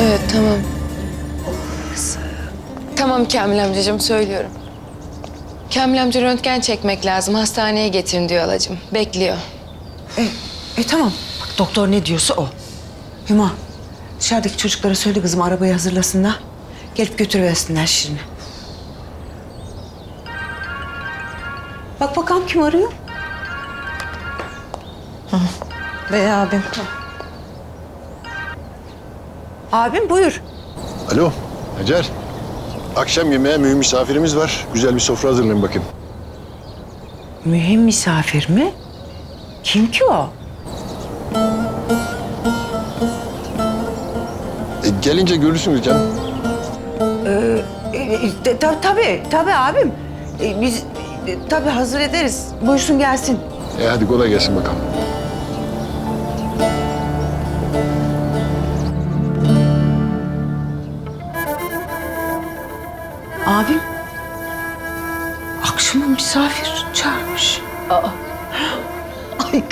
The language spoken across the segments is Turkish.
Evet tamam. Tamam Kamil amcacığım söylüyorum. Kamil amca röntgen çekmek lazım. Hastaneye getirin diyor halacığım. Bekliyor. E, e tamam. Bak doktor ne diyorsa o. Hüma dışarıdaki çocuklara söyle kızım arabayı hazırlasınlar. Gelip götürüversinler Şirin'i. Bak bakalım kim arıyor? Bey abim. Abim buyur. Alo, Hacer. Akşam yemeğe mühim misafirimiz var. Güzel bir sofra hazırlayın bakayım. Mühim misafir mi? Kim ki o? E, gelince görürsünüz canım. E, e, ta- tabii, tabii abim. E, biz e, tabii hazır ederiz. Buyursun gelsin. E, hadi kolay gelsin bakalım.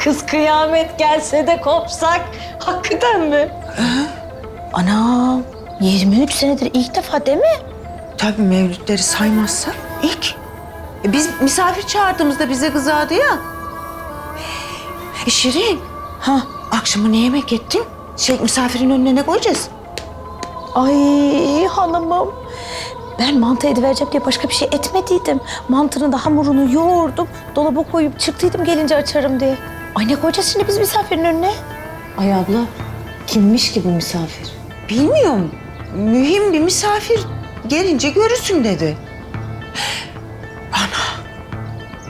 Kız kıyamet gelse de kopsak. Hakikaten mi? Anam 23 senedir ilk defa değil mi? Tabii mevlütleri saymazsak ilk. E, biz misafir çağırdığımızda bize kızardı ya. E, Şirin. Ha akşama ne yemek ettin? Şey misafirin önüne ne koyacağız? Ay hanımım. Ben mantı edivereceğim diye başka bir şey etmediydim. Mantının da hamurunu yoğurdum. Dolaba koyup çıktıydım gelince açarım diye. Ay ne koyacağız şimdi biz misafirin önüne? Ay abla kimmiş ki bu misafir? Bilmiyorum. Mühim bir misafir gelince görürsün dedi. Ana.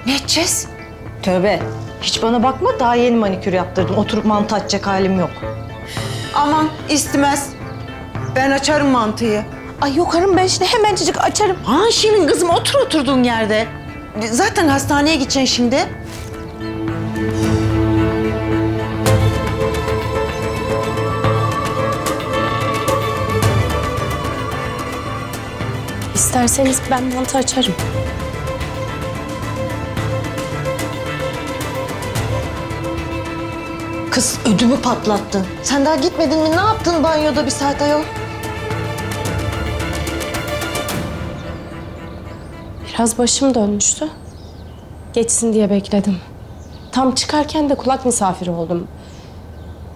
Ne edeceğiz? Tövbe. Hiç bana bakma daha yeni manikür yaptırdım. Oturup mantı açacak halim yok. Aman istemez. Ben açarım mantıyı. Ay yok hanım ben şimdi hemencecik açarım. Ha Şirin kızım otur oturduğun yerde. Zaten hastaneye gideceksin şimdi. İsterseniz ben mantı açarım. Kız ödümü patlattın. Sen daha gitmedin mi? Ne yaptın banyoda bir saat ayol? Biraz başım dönmüştü. Geçsin diye bekledim. Tam çıkarken de kulak misafiri oldum.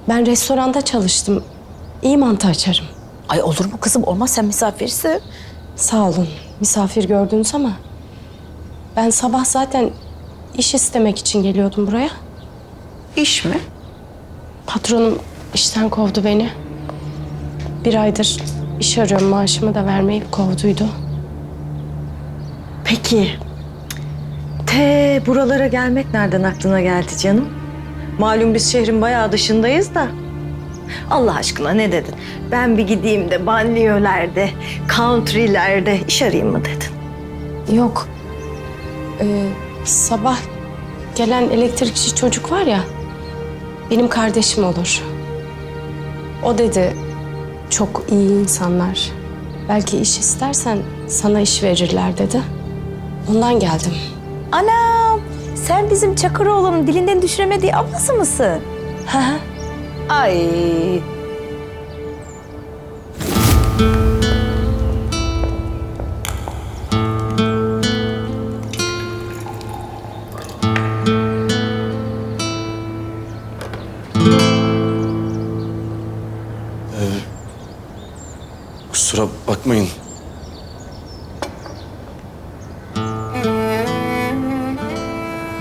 Ben restoranda çalıştım. İyi mantı açarım. Ay olur mu kızım? Olmaz sen misafirsin. Sağ olun. Misafir gördünüz ama ben sabah zaten iş istemek için geliyordum buraya. İş mi? Patronum işten kovdu beni. Bir aydır iş arıyorum maaşımı da vermeyip kovduydu. Peki. Te buralara gelmek nereden aklına geldi canım? Malum biz şehrin bayağı dışındayız da. Allah aşkına ne dedin? Ben bir gideyim de banliyölerde, countrylerde iş arayayım mı dedin? Yok. Ee, sabah gelen elektrikçi çocuk var ya. Benim kardeşim olur. O dedi çok iyi insanlar. Belki iş istersen sana iş verirler dedi. Ondan geldim. Anam sen bizim Çakıroğlu'nun dilinden düşüremediği ablası mısın? Hı hı. Ay Kusura bakmayın.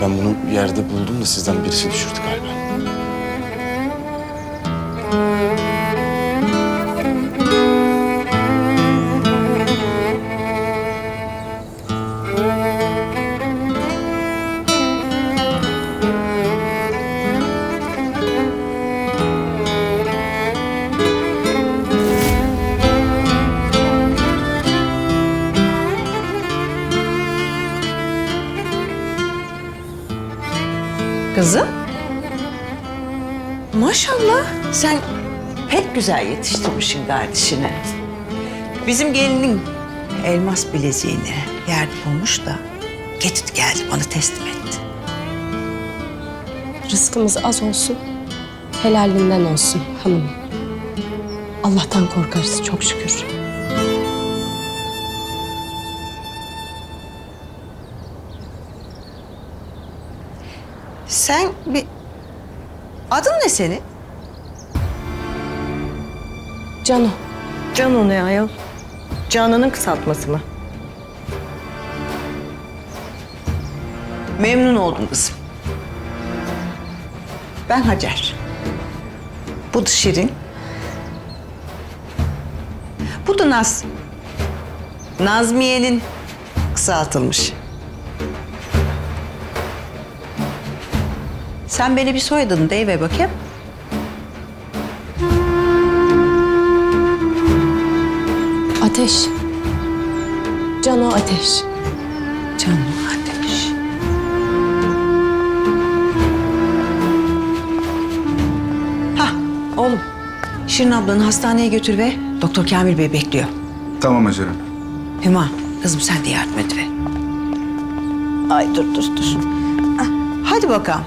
Ben bunu yerde buldum da sizden birisi düşürdü galiba. Kızım. Maşallah sen pek güzel yetiştirmişsin kardeşini. Bizim gelinin elmas bileziğini yerde bulmuş da getirdi geldi bana teslim etti. Rızkımız az olsun, helalinden olsun hanım. Allah'tan korkarız çok şükür. Sen bir... Adın ne senin? Cano. Cano ne ayol? Canan'ın kısaltması mı? Memnun oldum kızım. Ben Hacer. Bu da Şirin. Bu da Naz. Nazmiye'nin kısaltılmış. Sen beni bir soyadını deyiver bakayım. Ateş. Cano Ateş. Canım ateş. Hah oğlum. Şirin ablanı hastaneye götür ve Doktor Kamil Bey bekliyor. Tamam Hacer Hanım. Hüma kızım sen de yardım et be. Ay dur dur dur. Ah, hadi bakalım.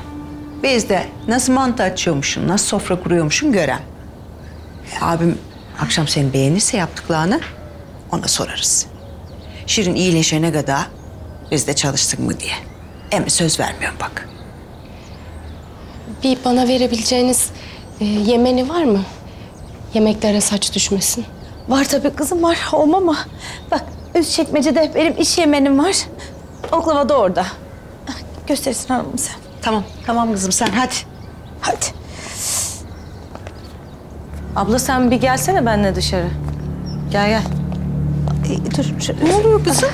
Biz de nasıl mantı açıyormuşsun, nasıl sofra kuruyormuşsun gören. E, abim akşam seni beğenirse yaptıklarını ona sorarız. Şirin iyileşene kadar biz de çalıştık mı diye. Ama söz vermiyorum bak. Bir bana verebileceğiniz e, yemeni var mı? Yemeklere saç düşmesin. Var tabii kızım var. Olma mı? Bak üst çekmecede benim iş yemenim var. Oklava da orada. Ah, Gösterirsin hanımım sen. Tamam, tamam kızım sen hadi. Hadi. Abla sen bir gelsene benimle dışarı. Gel gel. Ee, dur, şu- ne oluyor kızım?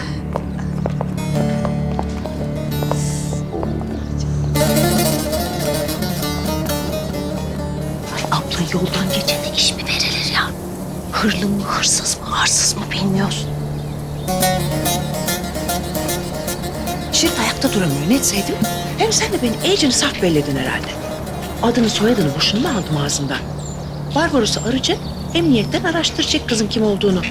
Ay abla yoldan geçene iş mi verilir ya? Hırlı mı, hırsız mı, arsız mı bilmiyoruz. Şirin ayakta duramıyor. Ne etseydim? Hem sen de beni iyicene saf belledin herhalde. Adını soyadını boşuna mı aldım ağzından? Barbaros'u arayacak, emniyetten araştıracak kızın kim olduğunu.